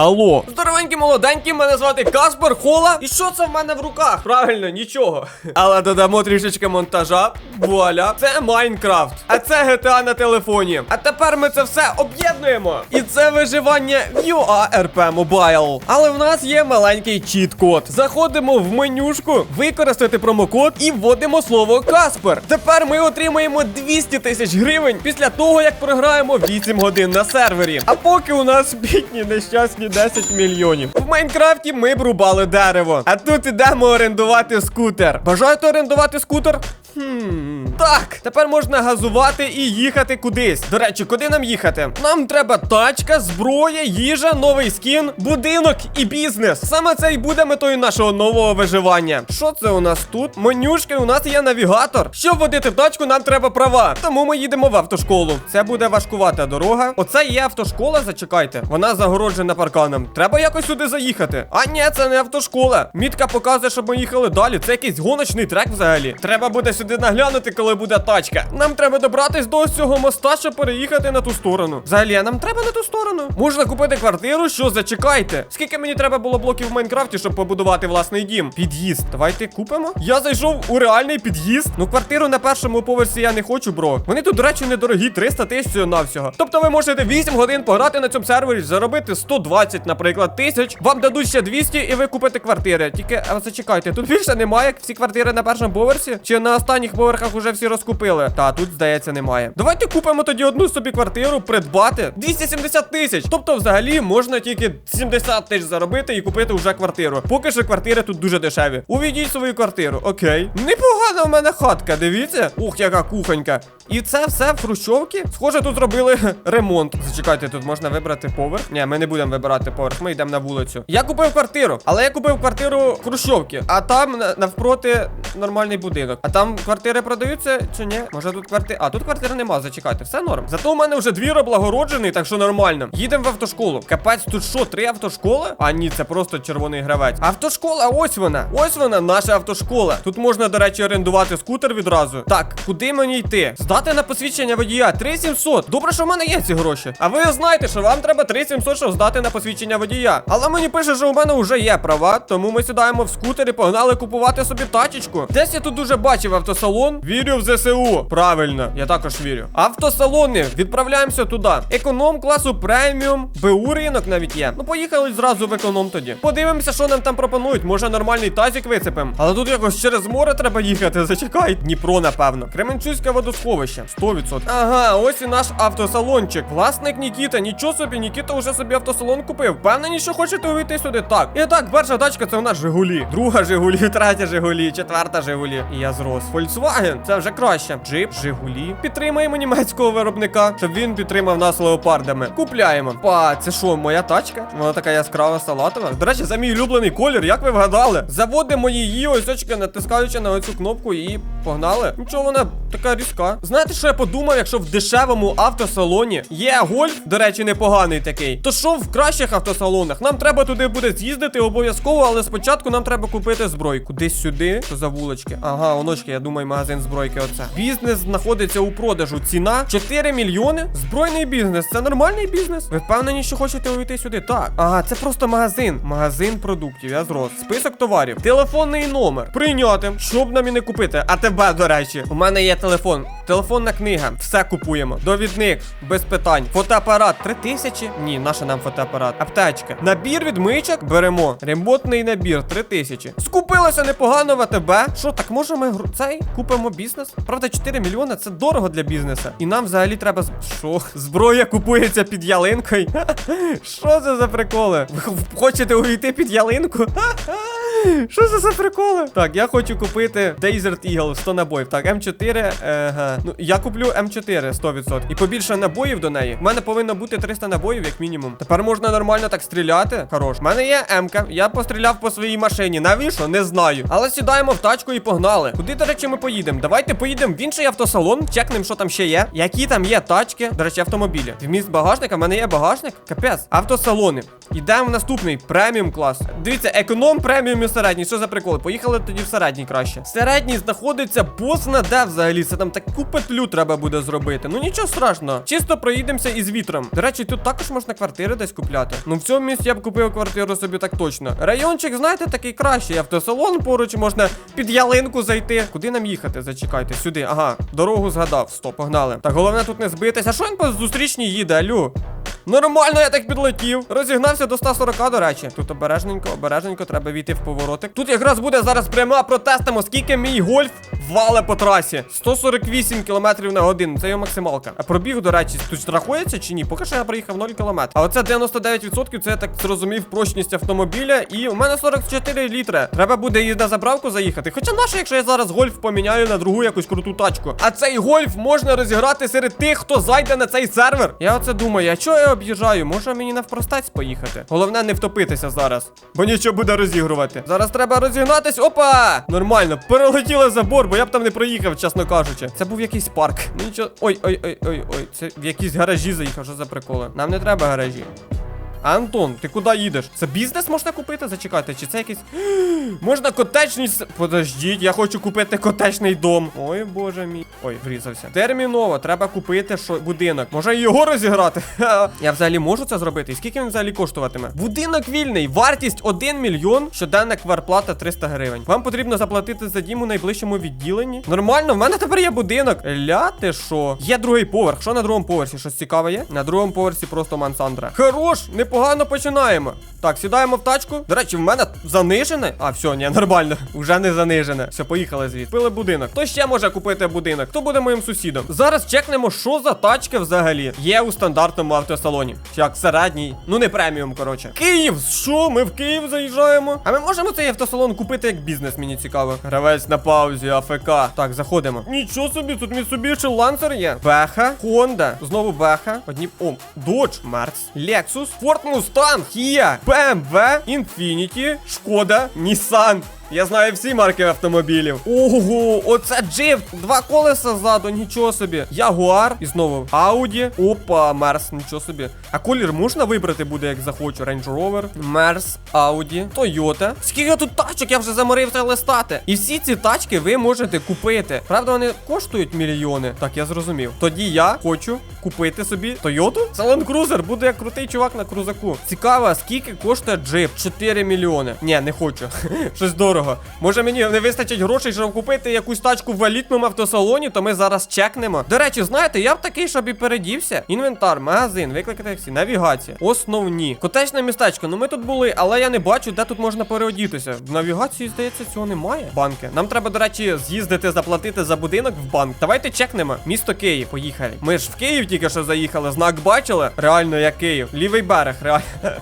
Алло. Здоровенькі молоденькі, мене звати Каспер Хола. І що це в мене в руках? Правильно, нічого. Але додамо трішечки монтажа. Вуаля. Це Майнкрафт. А це GTA на телефоні. А тепер ми це все об'єднуємо. І це виживання в UARP Mobile. Але в нас є маленький чіт-код. Заходимо в менюшку, використати промокод і вводимо слово Каспер. Тепер ми отримаємо 200 тисяч гривень після того, як програємо 8 годин на сервері. А поки у нас бідні нещасні 10 мільйонів. В Майнкрафті ми б рубали дерево. А тут ідемо орендувати скутер. Бажаєте орендувати скутер? Хм, так, тепер можна газувати і їхати кудись. До речі, куди нам їхати? Нам треба тачка, зброя, їжа, новий скін, будинок і бізнес. Саме це і буде метою нашого нового виживання. Що це у нас тут? Менюшки, у нас є навігатор. Щоб водити тачку, нам треба права. Тому ми їдемо в автошколу. Це буде важкувата дорога. Оце є автошкола, зачекайте. Вона загороджена парканом. Треба якось сюди заїхати. А ні, це не автошкола. Мітка показує, щоб ми їхали далі. Це якийсь гоночний трек взагалі. Треба буде сюди наглянути, коли буде тачка. Нам треба добратись до ось цього моста, щоб переїхати на ту сторону. Взагалі, а нам треба на ту сторону. Можна купити квартиру, що зачекайте. Скільки мені треба було блоків в Майнкрафті, щоб побудувати власний дім? Під'їзд. Давайте купимо. Я зайшов у реальний під'їзд. Ну, квартиру на першому поверсі я не хочу, бро. Вони тут, до речі, недорогі, 300 тисяч навсього. Тобто ви можете 8 годин пограти на цьому сервері, заробити 120, наприклад, тисяч. Вам дадуть ще 200 і ви купите квартири. Тільки а, зачекайте, тут більше немає. Всі квартири на першому поверсі. Чи на останніх поверхах уже всі розкупили? Та тут, здається, немає. Давайте купимо тоді одну собі квартиру, придбати 270 тисяч. Тобто, взагалі, можна тільки 70 тисяч заробити і купити вже квартиру. Поки що квартири тут дуже дешеві. Увійдіть свою квартиру. Окей. Непогана в мене хатка, дивіться. Ух, яка кухонька. І це все в Хрущовці. Схоже, тут зробили ремонт. Зачекайте, тут можна вибрати поверх. Ні, ми не будемо вибирати поверх, ми йдемо на вулицю. Я купив квартиру, але я купив квартиру в Хрущовці, а там навпроти нормальний будинок. А там квартири продаються чи ні? Може тут квартири. А тут квартири нема, зачекайте, все норм. Зато у мене вже двір облагороджений, так що нормально. Їдемо в автошколу. Капець, тут що, три автошколи? А ні, це просто червоний гравець. Автошкола, ось вона. Ось вона, наша автошкола. Тут можна, до речі, орендувати скутер відразу. Так, куди мені йти? Здати на посвідчення водія 3700. Добре, що в мене є ці гроші. А ви знаєте, що вам треба 3700, щоб здати на посвідчення водія. Але мені пише, що у мене вже є права, тому ми сідаємо в скутер і погнали купувати собі тачечку. Десь я тут дуже бачив автосалон. Вірю в ЗСУ. Правильно, я також вірю. Автосалони, відправляємося туди. Економ класу преміум, БУ ринок навіть є. Ну поїхали зразу в економ тоді. Подивимося, що нам там пропонують. Може нормальний тазик вицепим. Але тут якось через море треба їхати. Зачекай. Дніпро, напевно. Кременчуське водосховище. 100%. Ага, ось і наш автосалончик. Власник Нікіта. Нічого собі, Нікіта вже собі автосалон купив. Впевнені, що хочете увійти сюди? Так. І так, перша тачка це у нас Жигулі. Друга Жигулі, третя Жигулі, четверта Жигулі. І я зрос. Volkswagen, це вже краще. Джип, Жигулі. Підтримаємо німецького виробника, щоб він підтримав нас леопардами. Купляємо. Па, це що, моя тачка? Вона така яскрава салатова. До речі, за мій улюблений колір, як ви вгадали? Заводимо її, ось очки, натискаючи на оцю кнопку і погнали. Нічого вона така різка. Знаєте, що я подумав, якщо в дешевому автосалоні є гольф, до речі, непоганий такий, то що в кращих автосалонах? Нам треба туди буде з'їздити обов'язково, але спочатку нам треба купити збройку. Десь сюди, за вулочки. Ага, оночки, я думаю, магазин збройки. Оце. Бізнес знаходиться у продажу. Ціна 4 мільйони. Збройний бізнес. Це нормальний бізнес. Ви впевнені, що хочете увійти сюди? Так. Ага, це просто магазин. Магазин продуктів. Я зрос. Список товарів. Телефонний номер. Прийняти. Що б нам і не купити? А тебе, до речі, у мене є телефон. Телефонна книга. Все купуємо. Довідник, без питань. Фотоапарат 3000. Ні, наша нам фотоапарат. Аптечка. Набір відмичок беремо. Ремонтний набір 3000. Скупилося непогано в АТБ. Що, так може ми цей купимо бізнес? Правда, 4 мільйони це дорого для бізнесу. І нам взагалі треба. Що? Зброя купується під ялинкою. Що це за приколи? Ви хочете увійти під ялинку? Що це за приколи? Так, я хочу купити Desert Eagle 100 набоїв. Так, М4. Ага. Ну, я куплю М4 100%. І побільше набоїв до неї. У мене повинно бути 300 набоїв, як мінімум. Тепер можна нормально так стріляти. Хорош. У мене є М-ка. Я постріляв по своїй машині. Навіщо? Не знаю. Але сідаємо в тачку і погнали. Куди, до речі, ми поїдемо? Давайте поїдемо в інший автосалон, чекнемо, що там ще є. Які там є тачки. До речі, автомобілі. Вміст багажника, в мене є багажник. Капець. Автосалони. Йдемо в наступний преміум клас. Дивіться, економ, преміум візьмемо середній. Що за приколи? Поїхали тоді в середній краще. Середній знаходиться босна де взагалі. Це там таку петлю треба буде зробити. Ну нічого страшного. Чисто проїдемося із вітром. До речі, тут також можна квартири десь купляти. Ну в цьому місці я б купив квартиру собі так точно. Райончик, знаєте, такий кращий. Автосалон поруч можна під ялинку зайти. Куди нам їхати? Зачекайте, сюди. Ага, дорогу згадав. Стоп, погнали. Так, головне тут не збитись. А що він по зустрічній їде, алю? Нормально, я так підлетів. Розігнався до 140, до речі. Тут обережненько, обережненько, треба війти в поворотик. Тут якраз буде зараз пряма протестимо, скільки мій гольф вале по трасі. 148 км на годину. Це його максималка. А пробіг, до речі, тут рахується чи ні? Поки що я проїхав 0 км. А оце 99%, це я так зрозумів прочність автомобіля. І у мене 44 літри. Треба буде і на заправку заїхати. Хоча наше, якщо я зараз гольф поміняю на другу якусь круту тачку. А цей гольф можна розіграти серед тих, хто зайде на цей сервер. Я оце думаю, а чого я об'їжджаю? Може мені навпростець поїхати? Головне не втопитися зараз, бо нічого буде розігрувати. Зараз треба розігнатись. Опа! Нормально, перелетіли забор, бо я б там не проїхав, чесно кажучи. Це був якийсь парк. Нічого. Ой, ой, ой, ой, ой. Це в якісь гаражі заїхав, що за приколи. Нам не треба гаражі. Антон, ти куди їдеш? Це бізнес можна купити? Зачекайте, чи це якийсь. можна котечний. Подождіть, я хочу купити котечний дом. Ой, боже мій. Ой, врізався. Терміново, треба купити що... будинок. Може його розіграти? Я взагалі можу це зробити? І скільки він взагалі коштуватиме? Будинок вільний, вартість 1 мільйон, щоденна кварплата 300 гривень. Вам потрібно заплатити за дім у найближчому відділенні. Нормально, в мене тепер є будинок. Ля, що? Є другий поверх. Що на другому поверсі? Щось цікаве є? На другому поверсі просто мансандра. Хорош, непогано починаємо. Так, сідаємо в тачку. До речі, в мене занижене. А, все, ні, нормально. Уже не занижене. Все, поїхали звідси. Купили будинок. Хто ще може купити будинок? Хто буде моїм сусідом? Зараз чекнемо, що за тачка взагалі є у стандартному автосалоні. Як середній, ну не преміум, коротше. Київ, що? Ми в Київ заїжджаємо. А ми можемо цей автосалон купити як бізнес, мені цікаво. Гравець на паузі, АФК. Так, заходимо. Нічого собі, тут Mitsubishi Lancer є. Беха, Honda, знову Беха. Одні. О, Dodge, Merц, Lexus, Ford Mustang, Kia, BMW, Infiniti, Шкода, Nissan. Я знаю всі марки автомобілів. Ого, оце джип. Два колеса ззаду, нічого собі. Ягуар. І знову Ауді. Опа, Мерс, нічого собі. А колір можна вибрати буде, як захочу. Range Rover, Мерс, Ауді, Toyota. Скільки тут тачок, я вже заморився листати. І всі ці тачки ви можете купити. Правда, вони коштують мільйони. Так, я зрозумів. Тоді я хочу купити собі Toyota. Салон Крузер буде як крутий чувак на крузаку. Цікаво, скільки коштує джип? 4 мільйони. Ні, не хочу. Щось дорого. Може мені не вистачить грошей, щоб купити якусь тачку в елітному автосалоні, то ми зараз чекнемо. До речі, знаєте, я б такий, щоб і передівся. Інвентар, магазин, викликати таксі, навігація. Основні. Котечне містечко. Ну ми тут були, але я не бачу, де тут можна переодітися. В навігації, здається, цього немає. Банки. Нам треба, до речі, з'їздити, заплатити за будинок в банк. Давайте чекнемо. Місто Київ. Поїхали. Ми ж в Київ тільки що заїхали. Знак бачили? Реально, як Київ. Лівий берег, реально.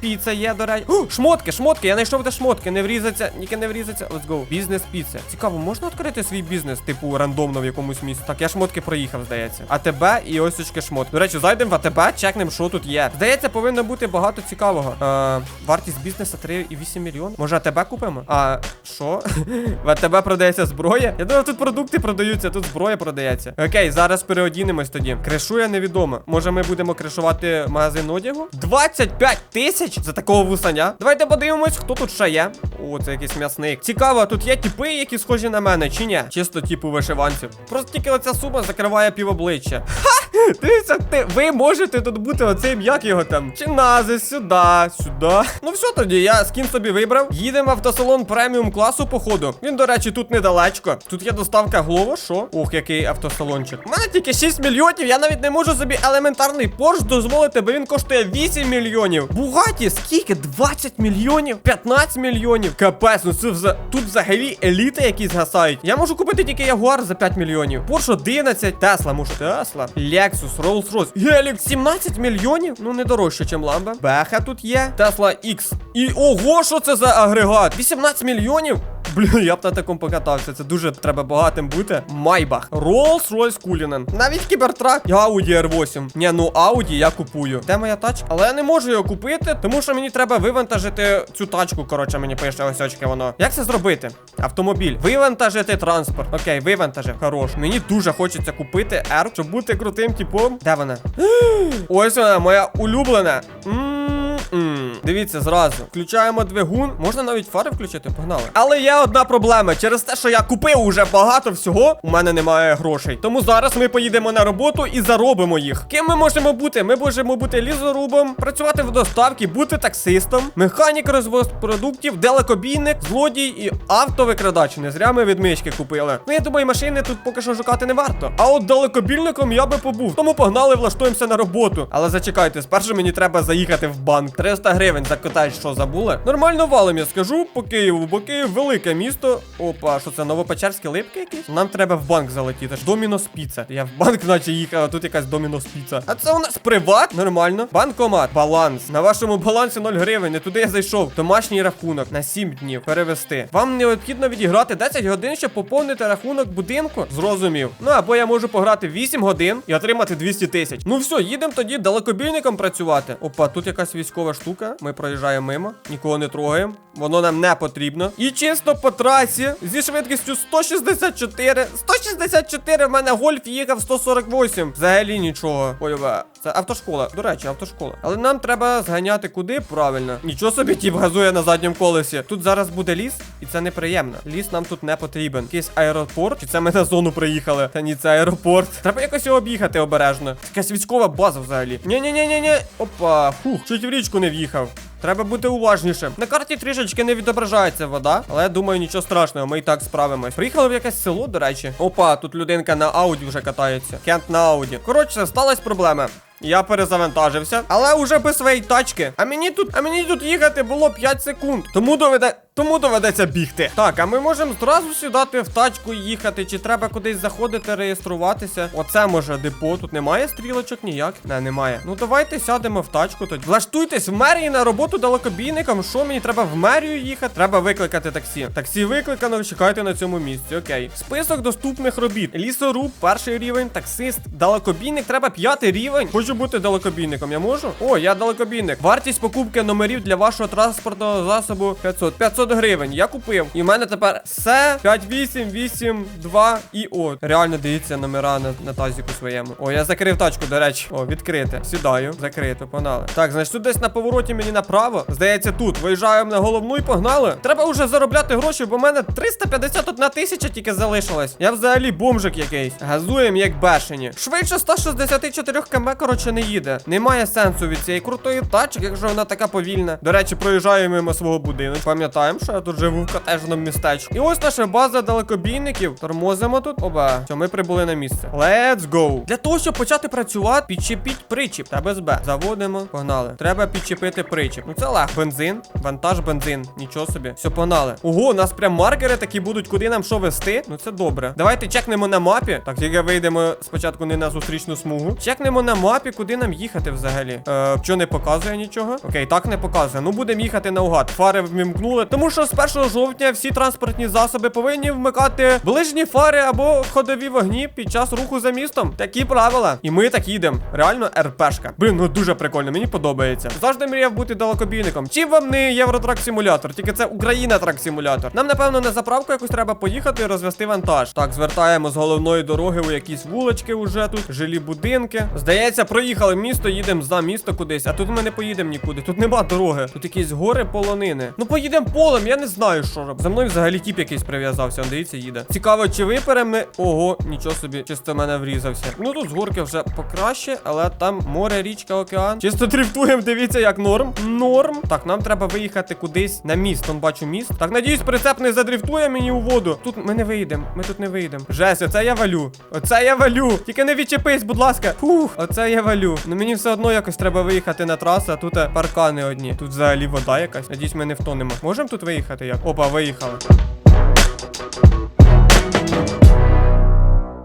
Піца є, до речі. О, шмотки, шмотки. Я знайшов де шмотки. Не врізаться, не врізаться. Let's go. Бізнес піца. Цікаво, можна відкрити свій бізнес, типу, рандомно в якомусь місці. Так, я шмотки проїхав, здається. АТБ і ось очки шмот. До речі, зайдемо в АТБ, чекнемо, що тут є. Здається, повинно бути багато цікавого. Е, вартість бізнесу 3,8 мільйон. Може, АТБ купимо? А що? В АТБ продається зброя? Я думав, тут продукти продаються, тут зброя продається. Окей, зараз переодінемось тоді. Кришує невідомо. Може, ми будемо кришувати магазин одягу? 25 тисяч за такого вусаня. Давайте подивимось, хто тут ще є. О, це якийсь м'ясник. Цікаво, тут є типи, які схожі на мене, чи ні? Чисто типу вишиванців. Просто тільки оця сума закриває півобличчя. Ха! Дивіться, ти, ви можете тут бути оцим, як його там. Чи нази, сюди, сюди. Ну все тоді, я скін собі вибрав. Їдемо в автосалон преміум класу, походу. Він, до речі, тут недалечко. Тут є доставка Глово, що? Ох, який автосалончик. У мене тільки 6 мільйонів, я навіть не можу собі елементарний Порш дозволити, бо він коштує 8 мільйонів. Бугаті, скільки? 20 мільйонів? 15 мільйонів. Капець, ну це вза... тут взагалі еліти якісь гасають. Я можу купити тільки Ягуар за 5 мільйонів. Порш 11, Тесла, можу. Тесла. Lexus, Rolls-Royce. Гелік 17 мільйонів? Ну не дорожче, ніж Ламба. Беха тут є. Тесла X. І ого, що це за агрегат? 18 мільйонів? Блін, я б на такому покатався. Це дуже треба багатим бути. Майбах. Rolls-Royce Cullinan. Навіть кібертрак. І Audi R8. Ні, ну Audi я купую. Де моя тачка? Але я не можу його купити, тому що мені треба вивантажити цю тачку. Коротше, мені пише ось очки воно. Як це зробити? Автомобіль. Вивантажити транспорт. Окей, вивантажив. Хорош. Мені дуже хочеться купити R, щоб бути крутим типом. Де вона? Ось вона, моя улюблена. М, М-м. Дивіться, зразу. Включаємо двигун. Можна навіть фари включити, погнали. Але є одна проблема. Через те, що я купив уже багато всього, у мене немає грошей. Тому зараз ми поїдемо на роботу і заробимо їх. Ким ми можемо бути? Ми можемо бути лізорубом, працювати в доставці, бути таксистом, механік розвоз продуктів, далекобійник, злодій і автовикрадач. Не зря ми відмички купили. Ну я думаю, машини тут поки що шукати не варто. А от далекобільником я би побув. Тому погнали, влаштуємося на роботу. Але зачекайте, спершу мені треба заїхати в банк. 300 гривень за котель, що забули. Нормально валом, я скажу по Києву, бо Київ велике місто. Опа, що це Новопечерські липки якісь? Нам треба в банк залетіти. ж Домінос піца. Я в банк наче їхав, а тут якась Домінос піца. А це у нас приват, нормально. Банкомат, баланс. На вашому балансі 0 гривень. Не туди я зайшов. Домашній рахунок на 7 днів. Перевести. Вам необхідно відіграти 10 годин, щоб поповнити рахунок будинку. Зрозумів. Ну або я можу пограти 8 годин і отримати 200 тисяч. Ну все, їдемо тоді далекобійником працювати. Опа, тут якась військова штука. Ми проїжджаємо мимо, нікого не трогаємо. Воно нам не потрібно. І чисто по трасі зі швидкістю 164. 164 в мене гольф їхав 148. Взагалі нічого. Ой. Це автошкола. До речі, автошкола. Але нам треба зганяти куди правильно. Нічого собі тіп газує на задньому колесі. Тут зараз буде ліс, і це неприємно. Ліс нам тут не потрібен. Якийсь аеропорт. Чи це ми на зону приїхали? Та ні, це аеропорт. Треба якось його об'їхати обережно. Якась військова база взагалі. Ні-ні-ні-ні-ні. Опа. Фух, чуть в річку не в'їхав. Треба бути уважнішим. На карті трішечки не відображається вода, але я думаю, нічого страшного, ми і так справимось. Приїхали в якесь село, до речі. Опа, тут людинка на ауді вже катається. Кент на ауді. Коротше, сталася проблема. Я перезавантажився, але уже без своєї тачки. А мені тут, а мені тут їхати було 5 секунд. Тому доведе. Тому доведеться бігти. Так, а ми можемо зразу сідати в тачку і їхати, чи треба кудись заходити, реєструватися. Оце може депо. Тут немає стрілочок ніяк. Не, немає. Ну давайте сядемо в тачку тоді. Влаштуйтесь в мерії на роботу далекобійником. Що мені треба в мерію їхати? Треба викликати таксі. Таксі викликано, чекайте на цьому місці. Окей. Список доступних робіт. Лісоруб, перший рівень, таксист, далекобійник, треба п'ятий рівень. Хочу бути далекобійником. Я можу? О, я далекобійник. Вартість покупки номерів для вашого транспортного засобу 500. 500 гривень. Я купив. І в мене тепер все 5882 і о. Реально дивіться номера на, на тазіку своєму. О, я закрив тачку, до речі. О, відкрите. Сідаю. Закрито, погнали. Так, значить, тут десь на повороті мені направо. Здається, тут. Виїжджаємо на головну і погнали. Треба вже заробляти гроші, бо в мене 351 тисяча тільки залишилась. Я взагалі бомжик якийсь. Газуємо як бешені. Швидше 164 км, коротше, не їде. Немає сенсу від цієї крутої тачки, якщо вона така повільна. До речі, проїжджаємо мимо свого будинку. Пам'ятаємо, що я тут живу в котежному містечку. І ось наша база далекобійників. Тормозимо тут. Оба. Все, ми прибули на місце. Let's go. Для того, щоб почати працювати, підчепіть причіп. Та без Б. Заводимо. Погнали. Треба підчепити причіп. Ну це легко. Бензин. Вантаж бензин. Нічого собі. Все, погнали. Ого, у нас прям маркери такі будуть, куди нам що вести. Ну це добре. Давайте чекнемо на мапі. Так, тільки вийдемо спочатку не на зустрічну смугу. Чекнемо на мапі, куди нам їхати взагалі. Е, що не показує нічого? Окей, так не показує. Ну будемо їхати наугад. Фари вмімкнули. Тому що з 1 жовтня всі транспортні засоби повинні вмикати ближні фари або ходові вогні під час руху за містом. Такі правила. І ми так їдемо. Реально РПшка. Блін, ну дуже прикольно, мені подобається. Завжди мріяв бути далекобійником. Чим вам не Євротрак симулятор? Тільки це Україна трак симулятор. Нам, напевно, на заправку якусь треба поїхати і розвести вантаж. Так, звертаємо з головної дороги у якісь вулички уже тут, жилі будинки. Здається, проїхали місто, їдемо за місто кудись. А тут ми не поїдемо нікуди. Тут нема дороги. Тут якісь гори полонини. Ну поїдемо полем, я не знаю, що робити. За мною взагалі тіп якийсь прив'язався. Он дивіться, їде. Цікаво, чи виперемо ми. Ого, нічого собі, чисто в мене врізався. Ну тут з горки вже покраще, але там море, річка, океан. Чисто дрифтуємо, дивіться, як норм. Норм. Так, нам треба виїхати кудись на міст. Он бачу міст. Так, надіюсь, прицеп не задрифтує мені у воду. Тут ми не вийдемо. Ми тут не вийдемо. Жесть, оце я валю. Оце я валю. Тільки не відчепись, будь ласка. Фух, оце я валю. Ну мені все одно якось треба виїхати на трасу, а тут е, паркани одні. Тут взагалі вода якась. Надіюсь, ми не втонемо. Можемо тут виїхати як? Опа, виїхали.